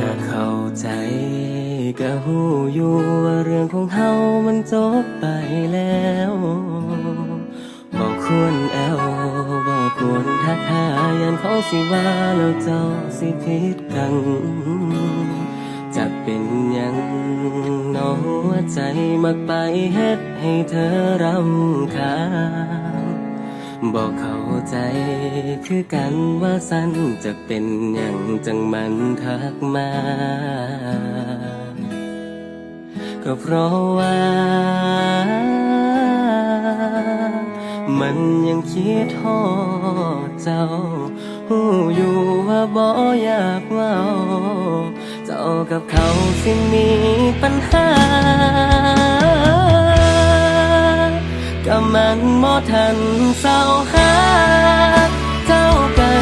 ก็เข้าใจก็หูอยู่ว่าเรื่องของเฮามันจบไปแล้วบอกควรแอวบอกควรทักหายันเขาสิว่าแล้วเจ้าสิผิดกันจะเป็นยังน้องหัวใจมักไปเฮ็ดให้เธอรำคาญ บอกเข้าใจคือกันว่าสั้นจะเป็นอย่างจังมันทักมา ก็เพราะว่า มันยังคิดทอดเจ้าหูอยู่ว่าบ่อยากเว่าเจ้ากับเขาสิมีปัญหา มันบ่ทันเศร้าหาเจ้าไก่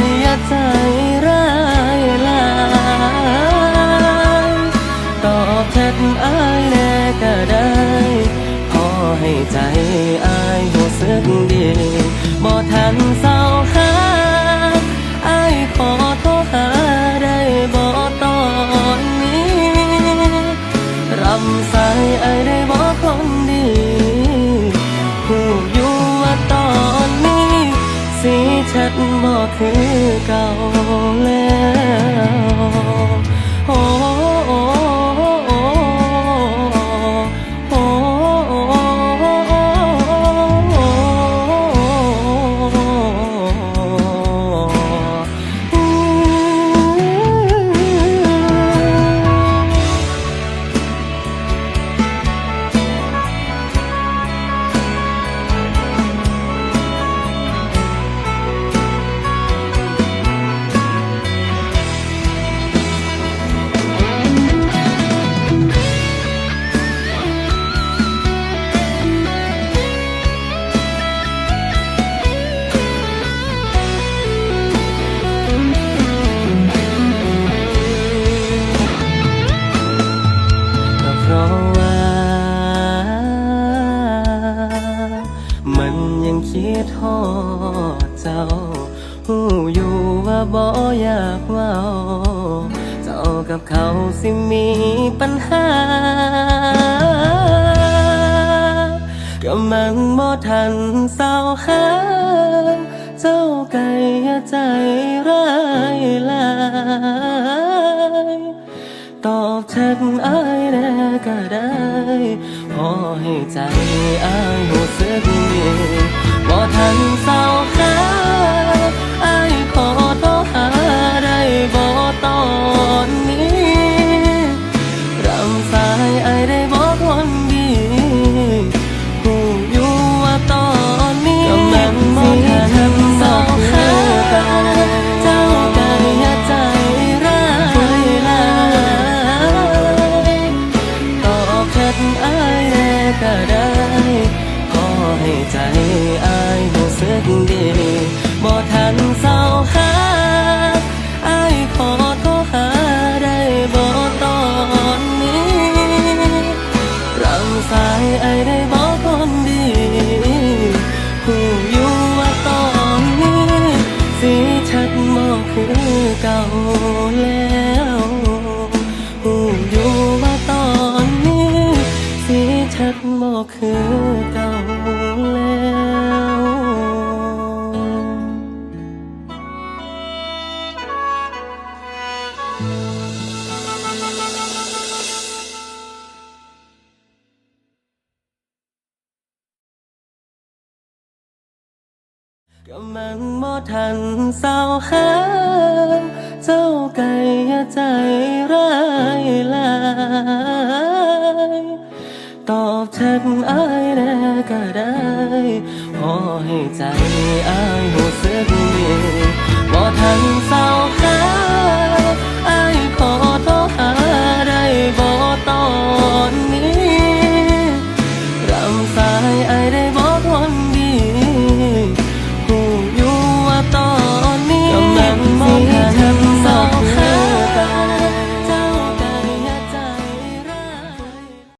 ใจร้ายลาตอบแทนอา ดบ่คือเก่าแล้ว ทอดเจ้าหูอยู่ว่าบ่อยากเว่าเจ้ากับเขาสิมีปัญหาก็มันบ่ทันเศร้าหาเจ้าไก่อย่าใจ ขอให้ใจอายรู้สึกดีบ่ทันเศร้าหา ก็ได้ขอให้ใจอายรู้สึกดีบ่ทันเศร้าหาอายขอโทรหาได้บ่ตอนนี้รังสายอายได้บอกคนดีผู้อยู่ว่าตอนนี้ สีชัดมอกคือเก่า ชัดมอกคือเก่าแล้วก็มันบ่ทันเศร้าหาเจ้าไก่ใจร้าย ตอบแทนอายแน่ก็ได้ขอให้ใจอายรู้สึกดีบ่ทันเศร้าหา